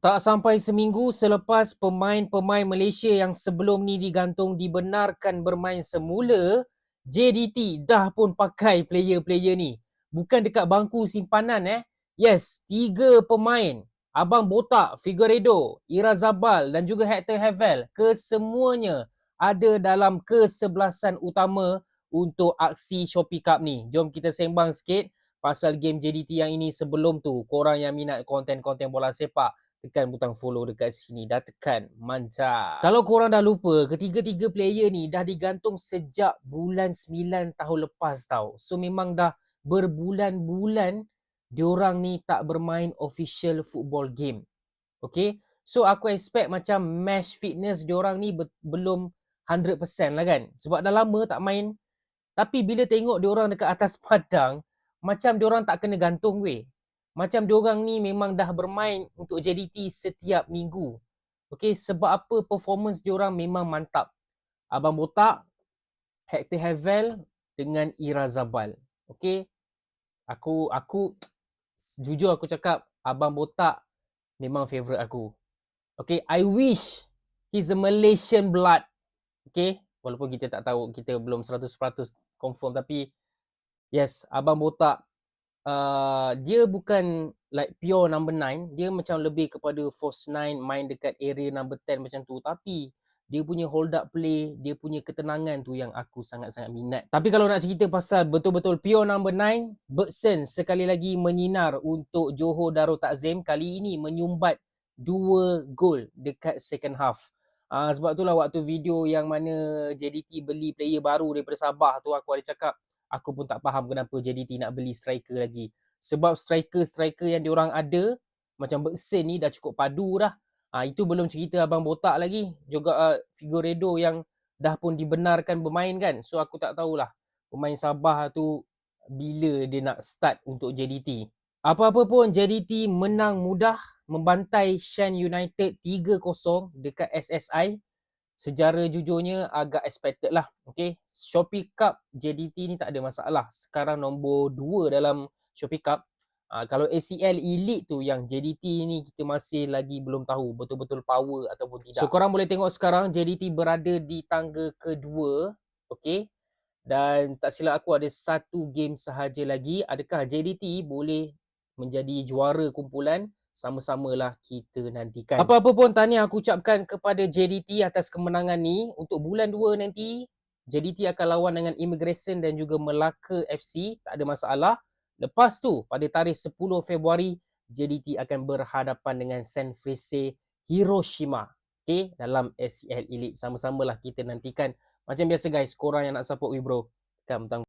Tak sampai seminggu selepas pemain-pemain Malaysia yang sebelum ni digantung dibenarkan bermain semula, JDT dah pun pakai player-player ni. Bukan dekat bangku simpanan eh. Yes, tiga pemain. Abang Botak, Figueredo, Ira Zabal dan juga Hector Havel. Kesemuanya ada dalam kesebelasan utama untuk aksi Shopee Cup ni. Jom kita sembang sikit pasal game JDT yang ini sebelum tu. Korang yang minat konten-konten bola sepak, tekan butang follow dekat sini. Dah tekan. Mantap. Kalau korang dah lupa, ketiga-tiga player ni dah digantung sejak bulan 9 tahun lepas tau. So memang dah berbulan-bulan diorang ni tak bermain official football game. Okay. So aku expect macam match fitness diorang ni be- belum 100% lah kan. Sebab dah lama tak main. Tapi bila tengok diorang dekat atas padang, macam diorang tak kena gantung weh. Macam diorang ni memang dah bermain untuk JDT setiap minggu. Okay, sebab apa performance diorang memang mantap. Abang Botak, Hector Havel dengan Ira Zabal. Okay, aku aku jujur aku cakap Abang Botak memang favourite aku. Okay, I wish he's a Malaysian blood. Okay, walaupun kita tak tahu, kita belum 100% confirm tapi yes, Abang Botak uh, dia bukan like pure number 9, dia macam lebih kepada false 9 main dekat area number 10 macam tu tapi dia punya hold up play, dia punya ketenangan tu yang aku sangat-sangat minat. Tapi kalau nak cerita pasal betul-betul pure number 9, Bergson sekali lagi menyinar untuk Johor Darul Takzim kali ini menyumbat dua gol dekat second half. Uh, sebab itulah waktu video yang mana JDT beli player baru daripada Sabah tu aku ada cakap aku pun tak faham kenapa JDT nak beli striker lagi. Sebab striker-striker yang diorang ada macam Bergson ni dah cukup padu dah. Ha, itu belum cerita Abang Botak lagi. Juga uh, Figueredo yang dah pun dibenarkan bermain kan. So aku tak tahulah pemain Sabah tu bila dia nak start untuk JDT. Apa-apa pun JDT menang mudah membantai Shan United 3-0 dekat SSI. Sejarah jujurnya agak expected lah. Okay. Shopee Cup JDT ni tak ada masalah. Sekarang nombor 2 dalam Shopee Cup. Uh, kalau ACL Elite tu yang JDT ni kita masih lagi belum tahu betul-betul power ataupun tidak. So korang boleh tengok sekarang JDT berada di tangga kedua. Okay. Dan tak silap aku ada satu game sahaja lagi. Adakah JDT boleh menjadi juara kumpulan? Sama-samalah kita nantikan. Apa-apa pun tahniah aku ucapkan kepada JDT atas kemenangan ni. Untuk bulan 2 nanti, JDT akan lawan dengan Immigration dan juga Melaka FC. Tak ada masalah. Lepas tu pada tarikh 10 Februari JDT akan berhadapan dengan San Hiroshima. Okay, dalam SCL Elite. Sama-samalah kita nantikan. Macam biasa guys, korang yang nak support Wibro, tekan butang